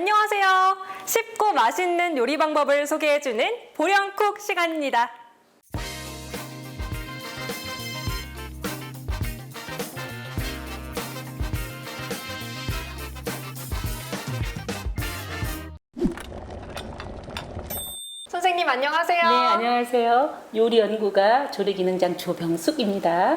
안녕하세요. 쉽고 맛있는 요리 방법을 소개해주는 보령쿡 시간입니다. 선생님 안녕하세요. 네, 안녕하세요. 요리 연구가 조리기능장 조병숙입니다.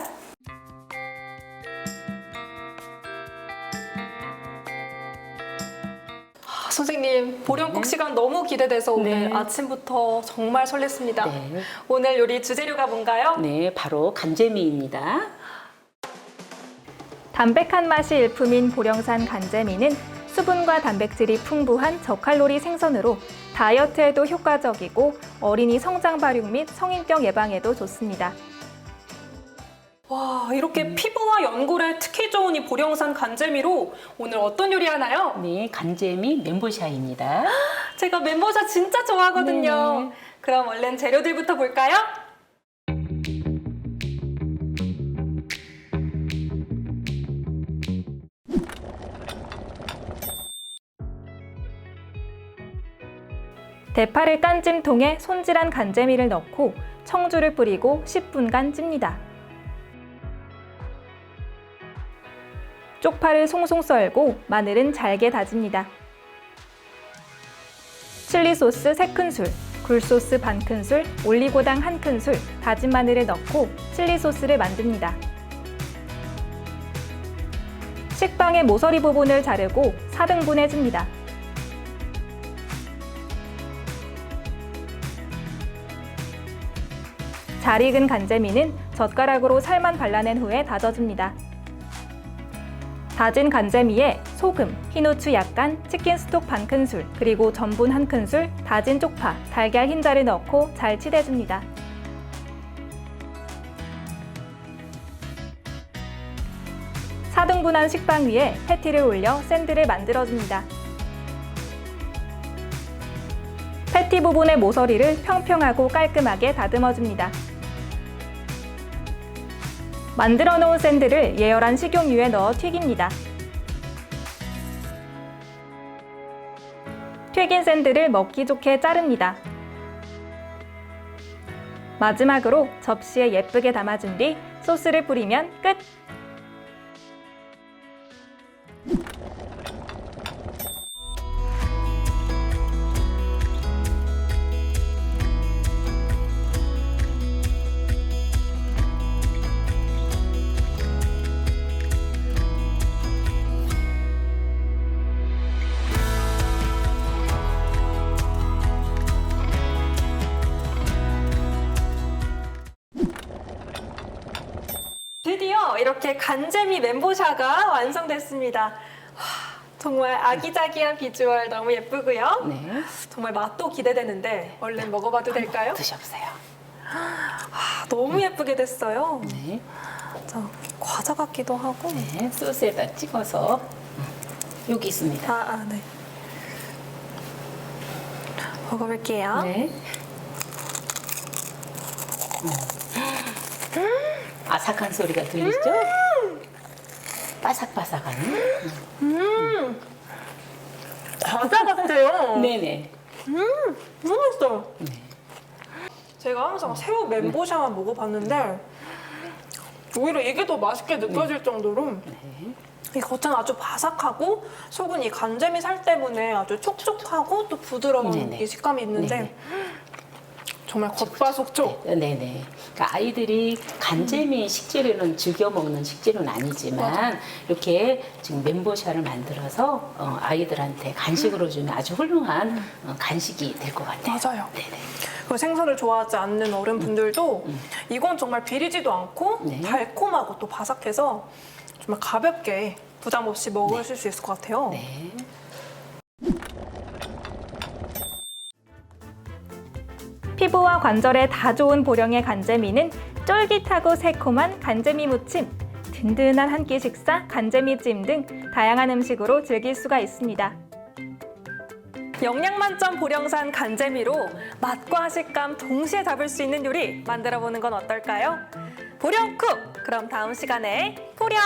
선생님 보령국 시간 너무 기대돼서 오늘 네. 아침부터 정말 설렜습니다. 네. 오늘 요리 주재료가 뭔가요? 네, 바로 간재미입니다. 담백한 맛이 일품인 보령산 간재미는 수분과 단백질이 풍부한 저칼로리 생선으로 다이어트에도 효과적이고 어린이 성장 발육 및 성인병 예방에도 좋습니다. 와 이렇게 피부와 연골에 특히 좋은 이 보령산 간재미로 오늘 어떤 요리 하나요? 네, 간재미 멘보샤입니다. 제가 멘보샤 진짜 좋아하거든요. 네. 그럼 얼른 재료들부터 볼까요? 대파를 깐 찜통에 손질한 간재미를 넣고 청주를 뿌리고 10분간 찝니다. 쪽파를 송송 썰고 마늘은 잘게 다집니다. 칠리 소스 3큰술, 굴소스 반큰술, 올리고당 1큰술, 다진 마늘을 넣고 칠리 소스를 만듭니다. 식빵의 모서리 부분을 자르고 4등분해 줍니다. 잘 익은 간재미는 젓가락으로 살만 발라낸 후에 다져줍니다. 다진 간재미에 소금, 흰후추 약간, 치킨 스톡 반 큰술, 그리고 전분 한 큰술, 다진 쪽파, 달걀 흰자를 넣고 잘 치대줍니다. 사등분한 식빵 위에 패티를 올려 샌드를 만들어줍니다. 패티 부분의 모서리를 평평하고 깔끔하게 다듬어줍니다. 만들어 놓은 샌드를 예열한 식용유에 넣어 튀깁니다. 튀긴 샌드를 먹기 좋게 자릅니다. 마지막으로 접시에 예쁘게 담아준 뒤 소스를 뿌리면 끝! 드디어 이렇게 간재미 멘보샤가 완성됐습니다. 와, 정말 아기자기한 비주얼 너무 예쁘고요. 네, 정말 맛도 기대되는데 얼른 먹어봐도 될까요? 드셔보세요. 아, 너무 예쁘게 됐어요. 네, 자, 과자 같기도 하고. 네, 소스에다 찍어서 여기 있습니다. 아, 아, 네. 먹어볼게요. 네. 음. 아삭한 소리가 들리죠? 바삭바삭한. 음, 과자 같아요. 네네. 너무 맛있어요. 네. 제가 항상 새우 멘보샤만 먹어봤는데 오히려 이게 더 맛있게 느껴질 정도로 네. 이 겉은 아주 바삭하고 속은 이 간재미 살 때문에 아주 촉촉하고 또 부드러운 네네. 이 식감이 있는데 네네. 정말 겉바속촉. 네, 네네. 그러니까 아이들이 간재미 식재료는 즐겨 먹는 식재료는 아니지만 이렇게 지금 멘보샤를 만들어서 어, 아이들한테 간식으로 주면 아주 훌륭한 어, 간식이 될 것 같아요. 맞아요. 네네. 그 생선을 좋아하지 않는 어른분들도 이건 정말 비리지도 않고 네. 달콤하고 또 바삭해서 정말 가볍게 부담 없이 먹으실 수 있을 것 같아요. 네. 피부와 관절에 다 좋은 보령의 간재미는 쫄깃하고 새콤한 간재미 무침, 든든한 한 끼 식사, 간재미찜 등 다양한 음식으로 즐길 수가 있습니다. 영양 만점 보령산 간재미로 맛과 식감 동시에 잡을 수 있는 요리 만들어 보는 건 어떨까요? 보령쿡! 그럼 다음 시간에 보령!